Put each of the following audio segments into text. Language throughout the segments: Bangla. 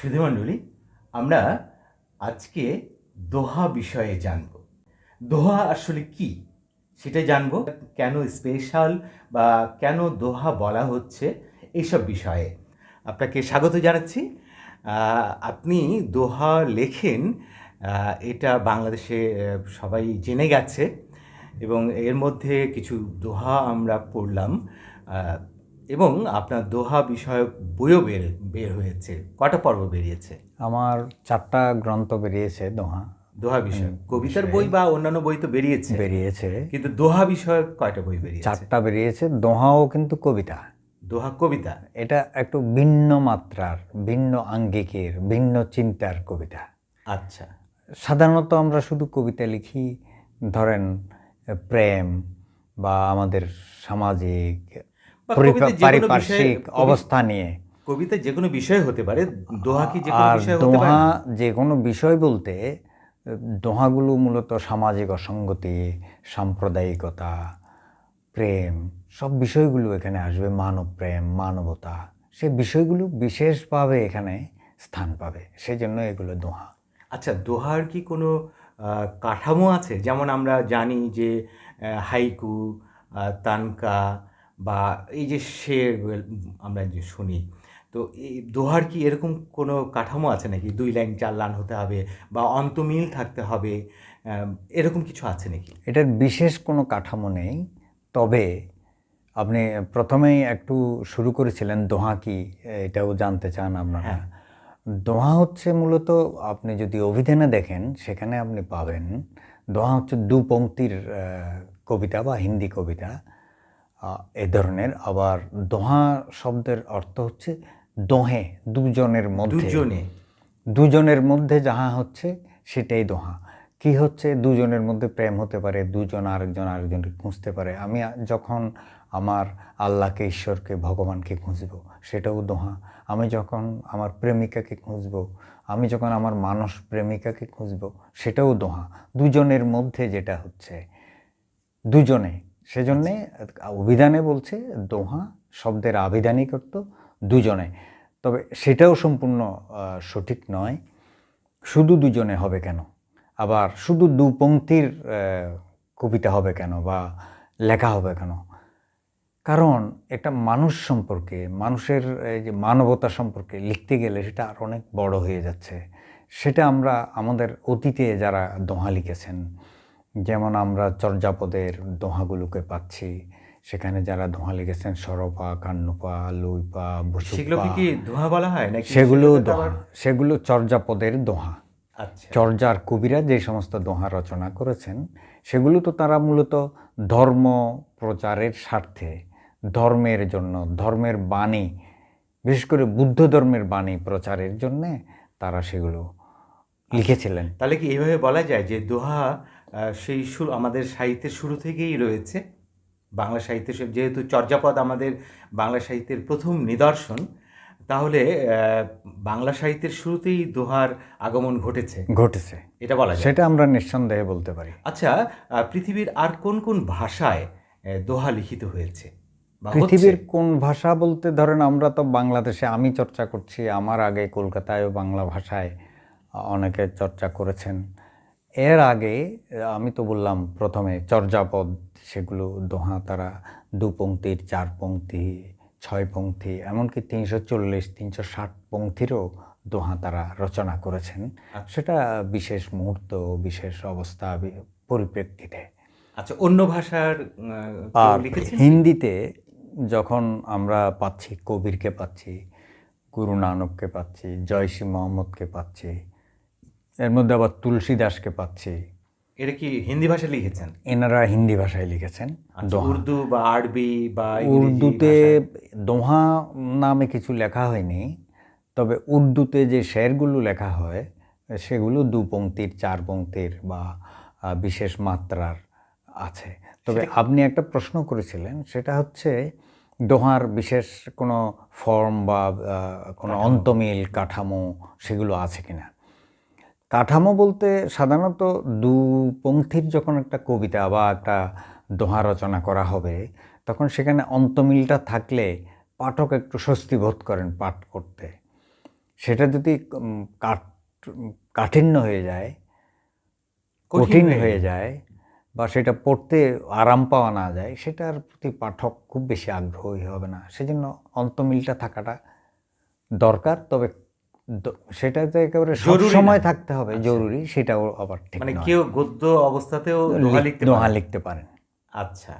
সুধীমণ্ডলী আমরা আজকে দোহা বিষয়ে জানব। দোহা আসলে কি? সেটা জানব। কেন স্পেশাল বা কেন দোহা বলা হচ্ছে এইসব বিষয়ে। আপনাকে স্বাগত জানাচ্ছি। আপনি দোহা লেখেন এটা বাংলাদেশে সবাই জেনে গেছে এবং এর মধ্যে কিছু দোহা আমরা পড়লাম। এবং আপনার দোহা বিষয়ক বইও বের বের হয়েছে। কটা পর্ব বেরিয়েছে? আমার চারটা গ্রন্থ বেরিয়েছে দোহা। দোহা বিষয়ক। কবিতার বই বা অন্যান্য বই তো বেরিয়েছে। বেরিয়েছে। কিন্তু দোহা বিষয়ক কয়টা বই বেরিয়েছে? চারটা বেরিয়েছে। দোহাও কিন্তু কবিতা। দোহা কবিতা? এটা একটু ভিন্ন মাত্রার ভিন্ন আঙ্গিকের ভিন্ন চিন্তার কবিতা। আচ্ছা। সাধারণত আমরা শুধু কবিতা লিখি। ধরেন প্রেম বা আমাদের সামাজিক পারিপার্শ্বিক অবস্থা নিয়ে। কবিতা যে কোনো বিষয় হতে পারে দোহা কি যে কোনো বিষয় হতে পারে? যে কোনো বিষয় বলতে দোহাগুলো মূলত সামাজিক অসঙ্গতি সাম্প্রদায়িকতা প্রেম সব বিষয়গুলো এখানে আসবে মানব প্রেম মানবতা। সে বিষয়গুলো বিশেষভাবে এখানে স্থান পাবে সেই জন্য এগুলো দোহা। আচ্ছা দোহার কি কোনো কাঠামো আছে? যেমন আমরা জানি যে হাইকু তানকা বা এই যে শের আমরা যে শুনি তো এই দোহার কি এরকম কোনো কাঠামো আছে নাকি? দুই লাইন চার লাইন হতে হবে বা অন্তমিল থাকতে হবে এরকম কিছু আছে নাকি? এটার বিশেষ কোনো কাঠামো নেই তবে আপনি প্রথমেই একটু শুরু করেছিলেন দোহা কি এটাও জানতে চান আপনারা। হ্যাঁ। দোহা হচ্ছে মূলত আপনি যদি অভিধানে দেখেন সেখানে আপনি পাবেন দোহা হচ্ছে দু পংক্তির কবিতা বা হিন্দি কবিতা। এ ধরনের। আবার দোহা শব্দের অর্থ হচ্ছে দোহে দুজনের মধ্যে। দুজনে। দুজনের মধ্যে যাহা হচ্ছে সেটাই দোহা। কি হচ্ছে? দুজনের মধ্যে প্রেম হতে পারে দুজন আরেকজন আরেকজনকে খুঁজতে পারে। আমি যখন আমার আল্লাহকে ঈশ্বরকে ভগবানকে খুঁজব সেটাও দোহা। আমি যখন আমার প্রেমিকাকে খুঁজব আমি যখন আমার মানস প্রেমিকাকে খুঁজব সেটাও দোহা। দুজনের মধ্যে যেটা হচ্ছে দুজনে সেজন্যে অভিধানে বলছে, দোহা শব্দের আবিধানিক অর্থ দুজনে। তবে সেটাও সম্পূর্ণ সঠিক নয়। শুধু দুজনে হবে কেন? আবার শুধু দু পংক্তির কবিতা হবে কেন বা লেখা হবে কেন? কারণ একটা মানুষ সম্পর্কে, মানুষের, এই যে মানবতা সম্পর্কে লিখতে গেলে সেটা আর অনেক বড় হয়ে যাচ্ছে। সেটা আমরা আমাদের অতীতে যারা দোহা লিখেছেন যেমন আমরা চর্যাপদের দোহাগুলোকে পাচ্ছি সেখানে যারা দোহা লিখেছেন সরপা কান্নুপা লুইপা সেগুলোকে কি দোহা বলা হয় নাকি সেগুলো দোহা সেগুলো চর্যাপদের দোহা। আচ্ছা। চর্যার কবিরা যে সমস্ত দোহা রচনা করেছেন সেগুলো তো তারা মূলত ধর্ম প্রচারের স্বার্থে ধর্মের জন্য ধর্মের বাণী বিশেষ করে বুদ্ধ ধর্মের বাণী প্রচারের জন্যে তারা সেগুলো লিখেছিলেন। তাহলে কি এইভাবে বলা যায় যে দোহা সেই শুরু আমাদের সাহিত্যের শুরু থেকেই রয়েছে। বাংলা সাহিত্যের যেহেতু চর্যাপদ আমাদের বাংলা সাহিত্যের প্রথম নিদর্শন তাহলে বাংলা সাহিত্যের শুরুতেই দোহার আগমন ঘটেছে। ঘটেছে। এটা বলা যায়। সেটা আমরা নিঃসন্দেহে বলতে পারি। আচ্ছা পৃথিবীর আর কোন কোন ভাষায় দোহা লিখিত হয়েছে? পৃথিবীর কোন ভাষা বলতে ধরেন আমরা তো বাংলাদেশে আমি চর্চা করছি আমার আগে কলকাতায়ও বাংলা ভাষায় অনেকে চর্চা করেছেন। এর আগে আমি তো বললাম প্রথমে চর্যাপদ সেগুলো দোহা তারা দু পংক্তির চার পংক্তি ছয় পংক্তি এমনকি তিনশো চল্লিশ তিনশো ষাট পংক্তিরও দোহা তারা রচনা করেছেন। সেটা বিশেষ মুহূর্ত বিশেষ অবস্থা পরিপ্রেক্ষিতে। আচ্ছা অন্য ভাষার আর হিন্দিতে যখন আমরা পাচ্ছি কবিরকে পাচ্ছি গুরু নানককে পাচ্ছি জয়সী মোহাম্মদকে পাচ্ছি এর মধ্যে আবার তুলসী দাসকে পাচ্ছি। এটা কি হিন্দি ভাষায় লিখেছেন? এনারা হিন্দি ভাষায় লিখেছেন আচ্ছা, উর্দু বা আরবি বা উর্দুতে দোহা নামে কিছু লেখা হয়নি তবে উর্দুতে যে শেরগুলো লেখা হয় সেগুলো দু পংক্তির চার পংক্তির বা বিশেষ মাত্রার আছে। তবে আপনি একটা প্রশ্ন করেছিলেন সেটা হচ্ছে দোহার বিশেষ কোনো ফর্ম বা কোনো অন্তমিল কাঠামো সেগুলো আছে কিনা? কাঠামো বলতে সাধারণত দু পঙ্ক্তির যখন একটা কবিতা বা একটা দোহা রচনা করা হবে তখন সেখানে অন্তমিলটা থাকলে পাঠক একটু স্বস্তি বোধ করেন পাঠ করতে। সেটা যদি কাঠ কাঠিন্য হয়ে যায় কঠিন হয়ে যায় বা সেটা পড়তে আরাম পাওয়া না যায় সেটার প্রতি পাঠক খুব বেশি আগ্রহী হবে না। সেজন্য অন্তমিলটা থাকাটা দরকার তবে সেটা যে একেবারে সময় থাকতে হবে আচ্ছা। জরুরি সেটাও আবার মানে কেউ গদ্য অবস্থাতেও দোহা লিখতে দোহা লিখতে পারেন। আচ্ছা।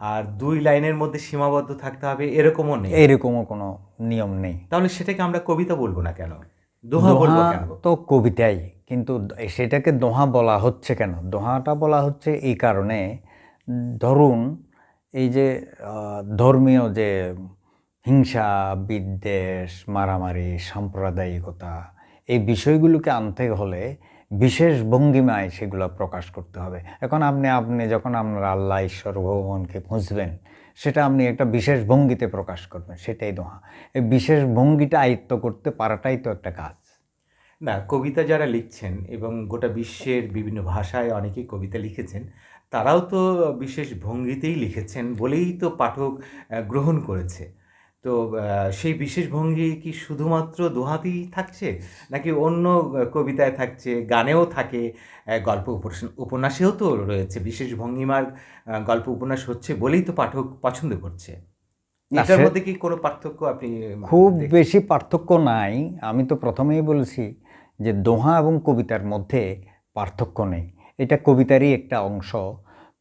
আর দুই লাইনের মধ্যে সীমাবদ্ধ থাকতে হবে এরকমও নেই? এরকমও কোনো নিয়ম নেই। তাহলে সেটাকে আমরা কবিতা বলব না কেন? দোহা বলব কেন? তো কবিতাই কিন্তু সেটাকে দোহা বলা হচ্ছে কেন? দোহাটা বলা হচ্ছে এই কারণে ধরুন এই যে ধর্মীয় যে হিংসা, বিদ্বেষ, মারামারি, সাম্প্রদায়িকতা, এই বিষয়গুলোকে আনতে হলে বিশেষ ভঙ্গিমায় সেগুলো প্রকাশ করতে হবে। এখন আপনি আপনি যখন আপনার আল্লাহ, ঈশ্বর, ভগবানকে খুঁজবেন, সেটা আপনি একটা বিশেষ ভঙ্গিতে প্রকাশ করবেন, সেটাই দোহা। এই বিশেষ ভঙ্গিটা আয়ত্ত করতে পারাটাই তো একটা কাজ। না, কবিতা যারা লিখছেন এবং গোটা বিশ্বের বিভিন্ন ভাষায় অনেকেই কবিতা লিখেছেন, তারাও তো বিশেষ ভঙ্গিতেই লিখেছেন বলেই তো পাঠক গ্রহণ করেছে। তো সেই বিশেষ ভঙ্গি কি শুধুমাত্র দোহাতেই থাকছে? নাকি অন্য কবিতায় থাকছে গানেও থাকে গল্প উপন্যাসেও তো রয়েছে বিশেষ ভঙ্গিমার গল্প উপন্যাস হচ্ছে বলেই তো পাঠক পছন্দ করছে। এটার মধ্যে কি কোনো পার্থক্য আপনি খুব বেশি পার্থক্য নাই। আমি তো প্রথমেই বলেছি যে দোহা এবং কবিতার মধ্যে পার্থক্য নেই। এটা কবিতারই একটা অংশ।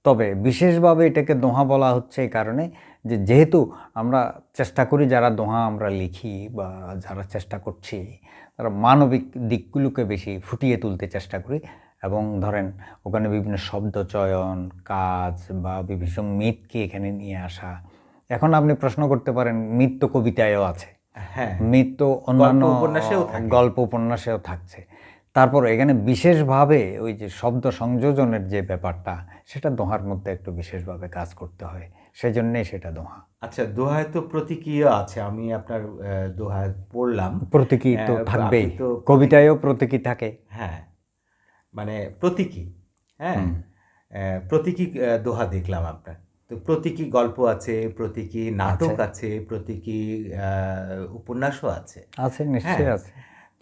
তবে বিশেষভাবে এটাকে দোহা বলা হচ্ছে এই কারণে যে যেহেতু আমরা চেষ্টা করি যারা দোহা আমরা লিখি বা যারা চেষ্টা করছি তারা মানবিক দিকগুলোকে বেশি ফুটিয়ে তুলতে চেষ্টা করি। এবং ধরেন ওখানে বিভিন্ন শব্দ চয়ন কাজ বা বিভিন্ন মিথকে এখানে নিয়ে আসা। এখন আপনি প্রশ্ন করতে পারেন মিথ তো কবিতায়ও আছে। হ্যাঁ। মিথ তো অন্যান্য উপন্যাসেও। গল্প উপন্যাসেও থাকছে। তারপর এখানে বিশেষভাবে ওই যে শব্দ সংযোজনের যে ব্যাপারটা সেটা দোহার মধ্যে একটু বিশেষভাবে কাজ করতে হয়। সেজন্যই সেটা দোহা। আচ্ছা দোহায় তো প্রতীকীয় আছে আমি আপনার দোহায় পড়লাম। প্রতীকী তো থাকবেই। তো কবিতায়ও প্রতীকী থাকে। হ্যাঁ মানে প্রতীকী হ্যাঁ? প্রতীকী দোহা দেখলাম আপনার। তো প্রতীকী গল্প আছে প্রতীকী নাটক আছে প্রতীকী আহ, উপন্যাসও আছে। আছে নিশ্চয়ই হ্যাঁ। আছে।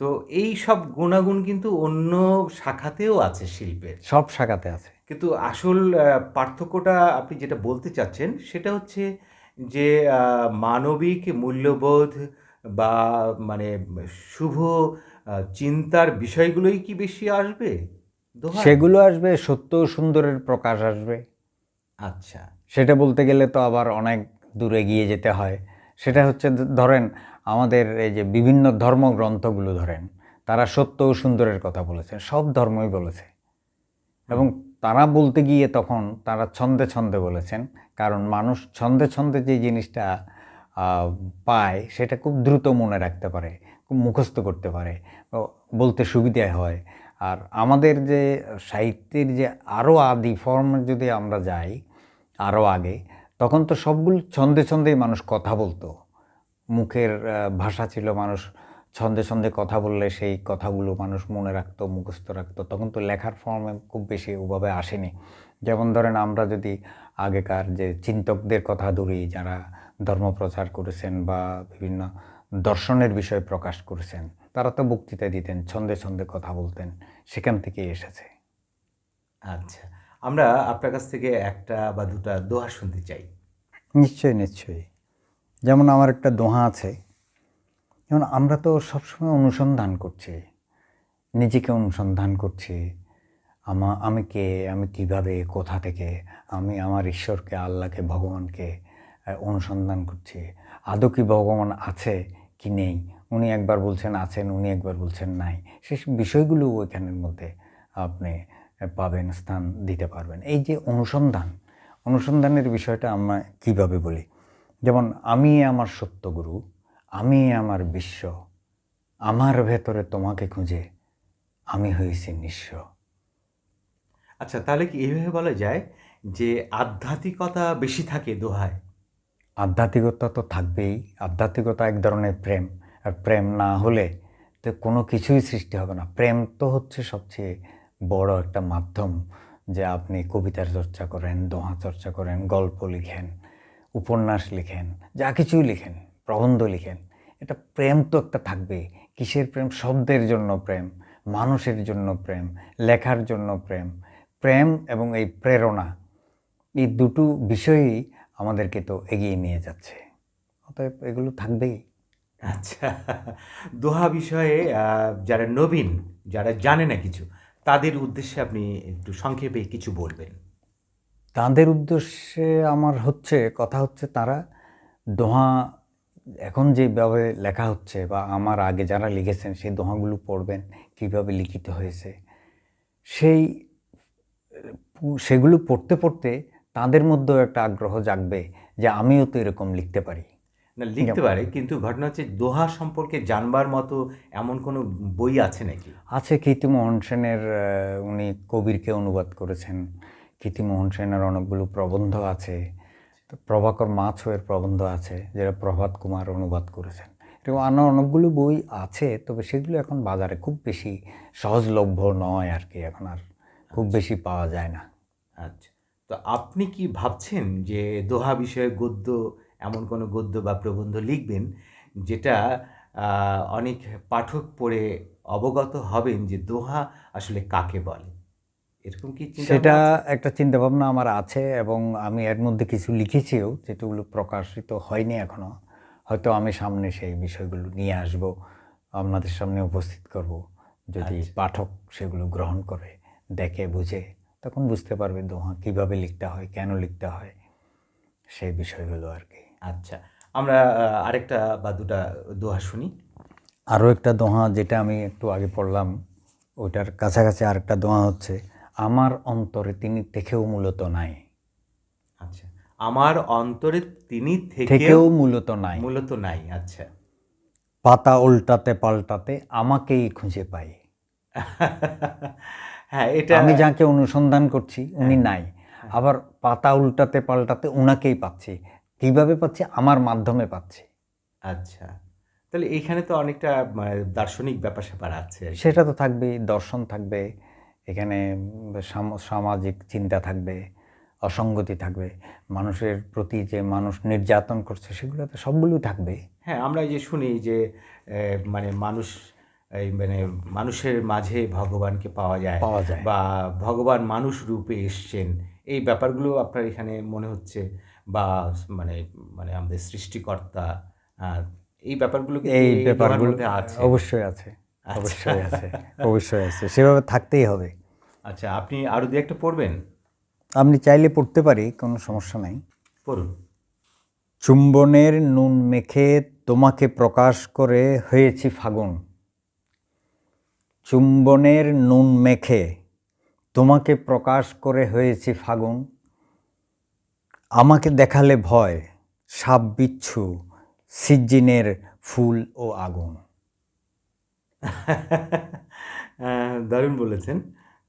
তো এই সব গুণাগুণ কিন্তু অন্য শাখাতেও আছে শিল্পের। সব শাখাতে আছে। কিন্তু আসল পার্থক্যটা আপনি যেটা বলতে চাচ্ছেন সেটা হচ্ছে যে মানবিক মূল্যবোধ বা মানে শুভ চিন্তার বিষয়গুলোই কি বেশি আসবে? সেগুলো আসবে সত্য সুন্দরের প্রকাশ আসবে। আচ্ছা। সেটা বলতে গেলে তো আবার অনেক দূরে গিয়ে যেতে হয়। সেটা হচ্ছে ধরেন আমাদের এই যে বিভিন্ন ধর্মগ্রন্থগুলো ধরেন, তারা সত্য ও সুন্দরের কথা বলেছেন সব ধর্মই বলেছে। এবং তারা বলতে গিয়ে তখন তারা ছন্দে ছন্দে বলেছেন, কারণ মানুষ ছন্দে ছন্দে যে জিনিসটা পায়, সেটা খুব দ্রুত মনে রাখতে পারে, খুব মুখস্থ করতে পারে বলতে সুবিধা হয়। আর আমাদের যে সাহিত্যের যে আরও আদি ফর্ম যদি আমরা যাই, আরও আগে, তখন তো সবগুলো ছন্দে ছন্দেই মানুষ কথা বলতো। মুখের ভাষা ছিল মানুষ ছন্দে ছন্দে কথা বললে সেই কথাগুলো মানুষ মনে রাখতো মুখস্থ রাখতো। তখন তো লেখার ফর্মে খুব বেশি ওভাবে আসেনি। যেমন ধরেন আমরা যদি আগেকার যে চিন্তকদের কথা ধরি যারা ধর্মপ্রচার করেছেন বা বিভিন্ন দর্শনের বিষয় প্রকাশ করেছেন তারা তো বক্তৃতা দিতেন ছন্দে ছন্দে কথা বলতেন সেখান থেকেই এসেছে। আচ্ছা আমরা আপনার কাছ থেকে একটা বা দুটা দোহা শুনতে চাই। নিশ্চয়ই নিশ্চয়ই। যেমন আমার একটা দোহা আছে, যেমন আমরা তো সবসময় অনুসন্ধান করছি, নিজেকে অনুসন্ধান করছি, আমা, আমি কে, আমি কীভাবে, কোথা থেকে, আমি আমার ঈশ্বরকে, আল্লাহকে, ভগবানকে অনুসন্ধান করছি। আদৌ কি ভগবান আছে কি নেই? উনি একবার বলছেন আছেন, উনি একবার বলছেন নাই। সব বিষয়গুলো ওইখানের মধ্যে আপনি পাবেন, স্থান দিতে পারবেন। এই যে অনুসন্ধান, অনুসন্ধানের বিষয়টা আমরা কীভাবে বলি? যেমন আমি আমার সত্যগুরু আমি আমার বিশ্ব আমার ভেতরে তোমাকে খুঁজে আমি হয়েছি নিঃস্ব। আচ্ছা তাহলে কি এইভাবে বলা যায় যে আধ্যাত্মিকতা বেশি থাকে দোহায়? আধ্যাত্মিকতা তো থাকবেই। আধ্যাত্মিকতা এক ধরনের প্রেম। আর প্রেম না হলে তো কোনো কিছুই সৃষ্টি হবে না। প্রেম তো হচ্ছে সবচেয়ে বড় একটা মাধ্যম যে আপনি কবিতার চর্চা করেন দোহা চর্চা করেন গল্প লিখেন। উপন্যাস লিখেন, যা কিছুই লিখেন, প্রবন্ধ লিখেন, এটা প্রেম তো একটা থাকবে। কিসের প্রেম? শব্দের জন্য প্রেম, মানুষের জন্য প্রেম, লেখার জন্য প্রেম প্রেম এবং এই প্রেরণা, এই দুটো বিষয়ই আমাদেরকে তো এগিয়ে নিয়ে যাচ্ছে। অতএব এগুলো থাকবেই। আচ্ছা দোহা বিষয়ে যারা নবীন, যারা জানে না কিছু, তাদের উদ্দেশ্যে আপনি একটু সংক্ষেপে কিছু বলবেন। তাদের উদ্দেশ্যে আমার হচ্ছে কথা হচ্ছে তারা দোহা এখন যেভাবে লেখা হচ্ছে বা আমার আগে যারা লিখেছেন সেই দোহাগুলো পড়বেন কীভাবে লিখিত হয়েছে সেই সেগুলো পড়তে পড়তে তাদের মধ্যেও একটা আগ্রহ জাগবে যে আমিও তো এরকম লিখতে পারি। না লিখতে পারে কিন্তু ঘটনা হচ্ছে দোহা সম্পর্কে জানবার মতো এমন কোনো বই আছে নাকি? আছে কীর্তিমোহন সেনের উনি কবিরকে অনুবাদ করেছেন। কীর্তিমোহন সেনের অনেকগুলো প্রবন্ধ আছে। তো প্রভাকর মাছয়ের প্রবন্ধ আছে যেটা প্রভাত কুমার অনুবাদ করেছেন। এরকম আরও অনেকগুলো বই আছে তবে সেগুলো এখন বাজারে খুব বেশি সহজলভ্য নয় আর কি এখন আর খুব বেশি পাওয়া যায় না। আচ্ছা। তো আপনি কি ভাবছেন যে দোহা বিষয়ে গদ্য এমন কোনো গদ্য বা প্রবন্ধ লিখবেন যেটা অনেক পাঠক পড়ে অবগত হবেন যে দোহা আসলে কাকে বলে? এরকম কি সেটা একটা চিন্তা ভাবনা আমার আছে এবং আমি এর মধ্যে কিছু লিখেছিও যেগুলো প্রকাশিত হয়নি এখনও। হয়তো আমি সামনে সেই বিষয়গুলো নিয়ে আসব আপনাদের সামনে উপস্থিত করব। যদি আচ্ছা। পাঠক সেগুলো গ্রহণ করে দেখে বুঝে তখন বুঝতে পারবে দোহা কীভাবে লিখতে হয় কেন লিখতে হয় সেই বিষয়গুলো আর কি। আচ্ছা আমরা আরেকটা বা দুটা দোহা শুনি। আরও একটা দোহা যেটা আমি একটু আগে পড়লাম ওইটার কাছাকাছি আরেকটা দোহা হচ্ছে আমার অন্তরে তিনি থেকেও মূলত নাই। আচ্ছা আমার অন্তরে তিনি থেকেও মূলত নাই। মূলত নাই আচ্ছা। পাতা উল্টাতে পাল্টাতে আমাকেই খুঁজে পাই হ্যাঁ এটা আমি যাকে অনুসন্ধান করছি উনি নাই। আবার পাতা উল্টাতে পাল্টাতে উনাকেই পাচ্ছি। কীভাবে পাচ্ছি? আমার মাধ্যমে পাচ্ছি। আচ্ছা তাহলে এইখানে তো অনেকটা মানে, দার্শনিক ব্যাপার স্যাপার আছে সেটা তো থাকবেই দর্শন থাকবে। এখানে সাম- সামাজিক চিন্তা থাকবে অসঙ্গতি থাকবে মানুষের প্রতি যে মানুষ নির্যাতন করছে সেগুলো তো সবগুলোই থাকবে। হ্যাঁ আমরা যে শুনি যে মানে মানুষ এই মানে মানুষের মাঝে ভগবানকে পাওয়া যায় পাওয়া যায়। বা ভগবান মানুষ রূপে এসছেন এই ব্যাপারগুলো আপনার এখানে মনে হচ্ছে বা মানে মানে আমাদের সৃষ্টিকর্তা এই ব্যাপারগুলো এই ব্যাপারগুলো আছে? অবশ্যই আছে। অবশ্যই আছে অবশ্যই আছে। সেভাবে থাকতেই হবে। আচ্ছা আপনি আরও দু একটা পড়বেন? আপনি চাইলে পড়তে পারি কোনো সমস্যা নাই। পড়ুন। চুম্বনের নুন মেখে তোমাকে প্রকাশ করে হয়েছি ফাগুন। চুম্বনের নুন মেখে তোমাকে প্রকাশ করে হয়েছি ফাগুন। আমাকে দেখালে ভয় সাপ বিচ্ছু সিজ্জিনের ফুল ও আগুন। দারুণ বলেছেন।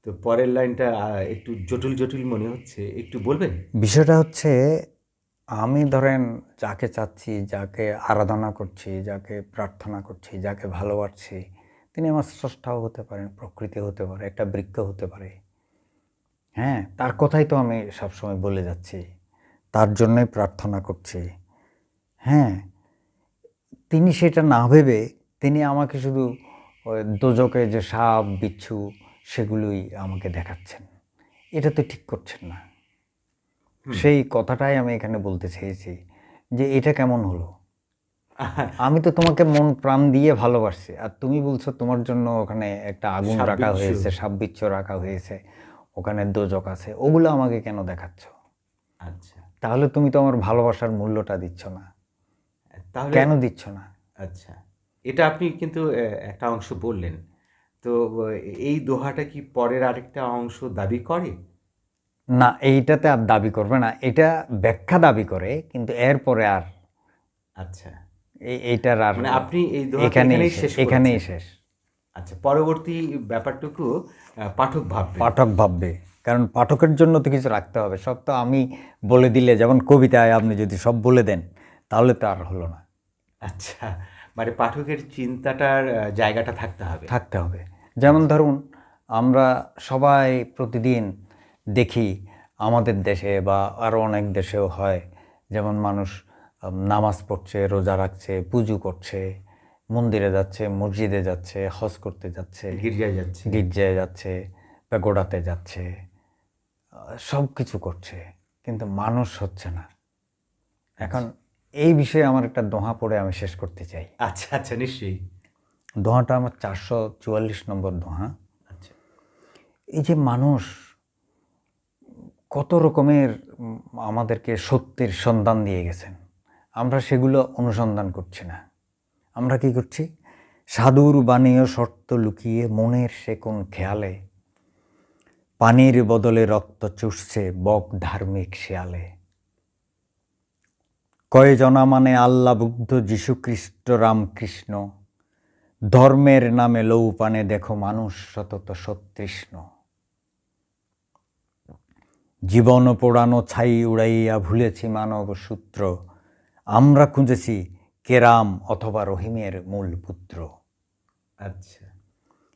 তো পরের লাইনটা একটু জটিল জটিল মনে হচ্ছে, একটু বলবেন? বিষয়টা হচ্ছে, আমি ধরেন যাকে চাচ্ছি, যাকে আরাধনা করছি, যাকে প্রার্থনা করছি, যাকে ভালোবাসছি, তিনি আমার স্রষ্টাও হতে পারেন, প্রকৃতি হতে পারে, একটা বৃক্ষ হতে পারে। হ্যাঁ তার কথাই তো আমি সবসময় বলে যাচ্ছি। তার জন্যই প্রার্থনা করছি। হ্যাঁ তিনি সেটা না ভেবে তিনি আমাকে শুধু দোজকে যে সাপ বিচ্ছু সেগুলোই আমাকে দেখাচ্ছেন। এটা তো ঠিক করছেন না। সেই কথাটাই আমি এখানে বলতে চেয়েছি যে এটা কেমন হলো? আমি তো তোমাকে মন প্রাণ দিয়ে ভালোবাসছি। আর তুমি বলছো তোমার জন্য ওখানে একটা আগুন রাখা। হয়েছে সাববিচ্ছ রাখা হয়েছে ওখানে দোজক আছে ওগুলো আমাকে কেন দেখাচ্ছ? আচ্ছা। তাহলে তুমি তো আমার ভালোবাসার মূল্যটা দিচ্ছ না। কেন দিচ্ছ না? আচ্ছা। এটা আপনি কিন্তু একটা অংশ বললেন। তো এই দোহাটা কি পরের আরেকটা অংশ দাবি করে? না এইটাতে আর দাবি করবে না। এটা ব্যাখ্যা দাবি করে কিন্তু এরপরে আর আচ্ছা। এই- এইটার আর মানে আপনি এই এখানেই শেষ এখানেই শেষ। আচ্ছা পরবর্তী ব্যাপারটুকু পাঠক ভাববে। পাঠক ভাববে। কারণ পাঠকের জন্য তো কিছু রাখতে হবে। সব তো আমি বলে দিলে যেমন কবিতায় আপনি যদি সব বলে দেন তাহলে তো আর হলো না। আচ্ছা মানে পাঠকের চিন্তাটার জায়গাটা থাকতে হবে। থাকতে হবে। যেমন ধরুন আমরা সবাই প্রতিদিন দেখি আমাদের দেশে বা আরও অনেক দেশেও হয় যেমন মানুষ নামাজ পড়ছে রোজা রাখছে পুজো করছে মন্দিরে যাচ্ছে মসজিদে যাচ্ছে হজ করতে যাচ্ছে গির্জায় যাচ্ছে। গির্জায় যাচ্ছে পেগোড়াতে যাচ্ছে সব কিছু করছে কিন্তু মানুষ হচ্ছে না। এখন এই বিষয়ে আমার একটা দোহা পড়ে আমি শেষ করতে চাই। আচ্ছা আচ্ছা নিশ্চয়ই। দোহাটা আমার চারশো চুয়াল্লিশ নম্বর দোহা। আচ্ছা। এই যে মানুষ কত রকমের আমাদেরকে সত্যের সন্ধান দিয়ে গেছেন। আমরা সেগুলো অনুসন্ধান করছি না। আমরা কি করছি? সাধুর বাণীয় শর্ত লুকিয়ে মনের সে কোন খেয়ালে? পানির বদলে রক্ত চুষছে বক ধার্মিক শেয়ালে। কয়জনা মানে আল্লাহ বুদ্ধ যীশুখ্রিস্ট রামকৃষ্ণ। ধর্মের নামে লৌপানে দেখো মানুষ সতত সতৃষ্ণ। জীবন পোড়ানো ছাই উড়াইয়া ভুলেছি মানব সূত্র। আমরা খুঁজেছি কেরাম অথবা রহিমের মূল পুত্র। আচ্ছা।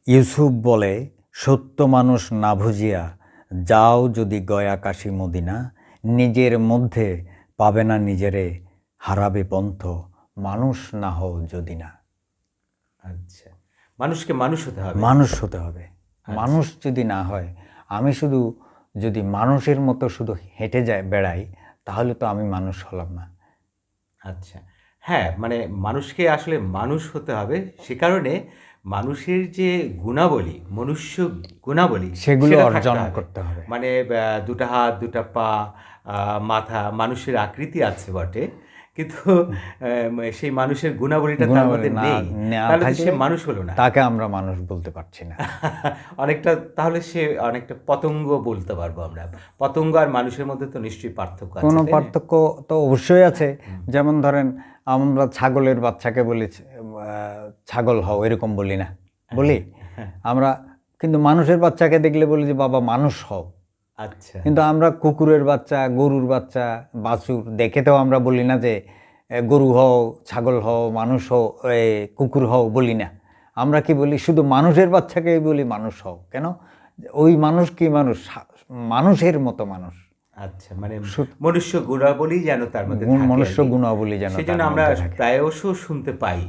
ইউসুফ বলে সত্য মানুষ না ভুজিয়া যাও যদি গয়া কাশী মদিনা নিজের মধ্যে পাবে না নিজেরে হারাবে পন্থ মানুষ না হও যদি না। আচ্ছা। মানুষকে মানুষ হতে হবে। মানুষ হতে হবে। মানুষ যদি না হয় আমি শুধু যদি মানুষের মতো শুধু হেঁটে যায় বেড়াই তাহলে তো আমি মানুষ হলাম না। আচ্ছা। হ্যাঁ মানে মানুষকে আসলে মানুষ হতে হবে সে কারণে মানুষের যে গুণাবলী মনুষ্য গুণাবলী সেগুলো অর্জন করতে হবে। মানে দুটা হাত দুটা পা মাথা মানুষের আকৃতি আছে বটে। কিন্তু সেই মানুষের গুণাবলীটা তার মধ্যে নেই। তাহলে সে মানুষ হলো না। তাকে আমরা মানুষ বলতে পারছি না। অনেকটা তাহলে সে অনেকটা পতঙ্গ বলতে পারব আমরা। পতঙ্গ আর মানুষের মধ্যে তো নিশ্চয়ই পার্থক্য আছে কোনো পার্থক্য তো অবশ্যই আছে। যেমন ধরেন আমরা ছাগলের বাচ্চাকে বলি আহ, ছাগল হও এরকম বলি না। বলি? হ্যাঁ। আমরা কিন্তু মানুষের বাচ্চাকে দেখলে বলি যে বাবা মানুষ হও। আচ্ছা। কিন্তু আমরা কুকুরের বাচ্চা গরুর বাচ্চা বাছুর দেখে তো আমরা বলি না যে গরু হও ছাগল হও মানুষ হও কুকুর হও বলি না। আমরা কি বলি শুধু মানুষের বাচ্চাকেই বলি মানুষ হও কেন? ওই মানুষ কি মানুষ? মানুষের মতো মানুষ। আচ্ছা মানে মনুষ্য গুণাবলী যেন তার মধ্যে মনুষ্য গুণাবলী যেন সেই জন্য আমরা। প্রায়শ শুনতে পাই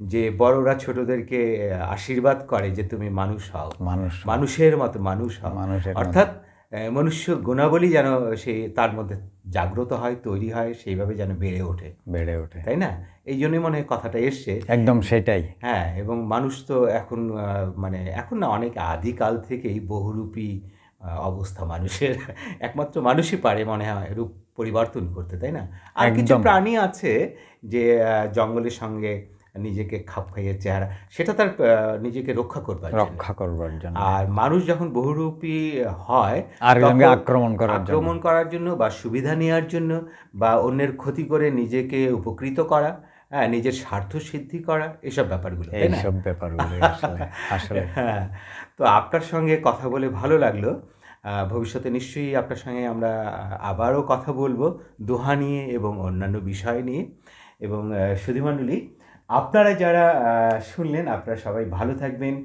যে বড়রা ছোটদেরকে আশীর্বাদ করে যে তুমি মানুষ হও। মানুষ মানুষের মতো মানুষ হও। মানুষের অর্থাৎ মনুষ্য গুণাবলী যেন সেই তার মধ্যে জাগ্রত হয় তৈরি হয় সেইভাবে যেন বেড়ে ওঠে। বেড়ে ওঠে। তাই না? এই জন্যই মনে হয় কথাটা এসছে একদম সেটাই। হ্যাঁ এবং মানুষ তো এখন মানে এখন না অনেক আদিকাল থেকেই বহুরূপী অবস্থা মানুষের। একমাত্র মানুষই পারে মনে হয় রূপ পরিবর্তন করতে তাই না? আর কিছু প্রাণী আছে যে জঙ্গলের সঙ্গে নিজেকে খাপ খাইয়ে চেহারা সেটা তার নিজেকে রক্ষা করবার রক্ষা করবার জন্য। আর মানুষ যখন বহুরূপী হয় তখন আক্রমণ করার জন্য। আক্রমণ করার জন্য বা সুবিধা নেওয়ার জন্য বা অন্যের ক্ষতি করে নিজেকে উপকৃত করা হ্যাঁ নিজের স্বার্থ সিদ্ধি করা এসব ব্যাপারগুলো এইসব ব্যাপারগুলো আসলে হ্যাঁ তো আপনার সঙ্গে কথা বলে ভালো লাগল। ভবিষ্যতে নিশ্চয়ই আপনার সঙ্গে আমরা আবারও কথা বলব দোহা নিয়ে এবং অন্যান্য বিষয় নিয়ে। এবং সুধীমণ্ডলী আপনারা যারা শুনলেন আপনারা সবাই ভালো থাকবেন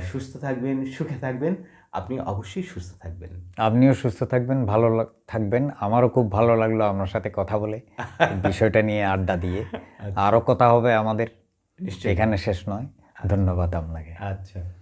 সুস্থ থাকবেন সুখে থাকবেন। আপনি অবশ্যই সুস্থ থাকবেন। আপনিও সুস্থ থাকবেন ভালো থাকবেন। আমারও খুব ভালো লাগল আপনার সাথে কথা বলে বিষয়টা নিয়ে আড্ডা দিয়ে। আরও কথা হবে আমাদের। নিশ্চয়ই। এখানে শেষ নয়। ধন্যবাদ আপনাকে। আচ্ছা।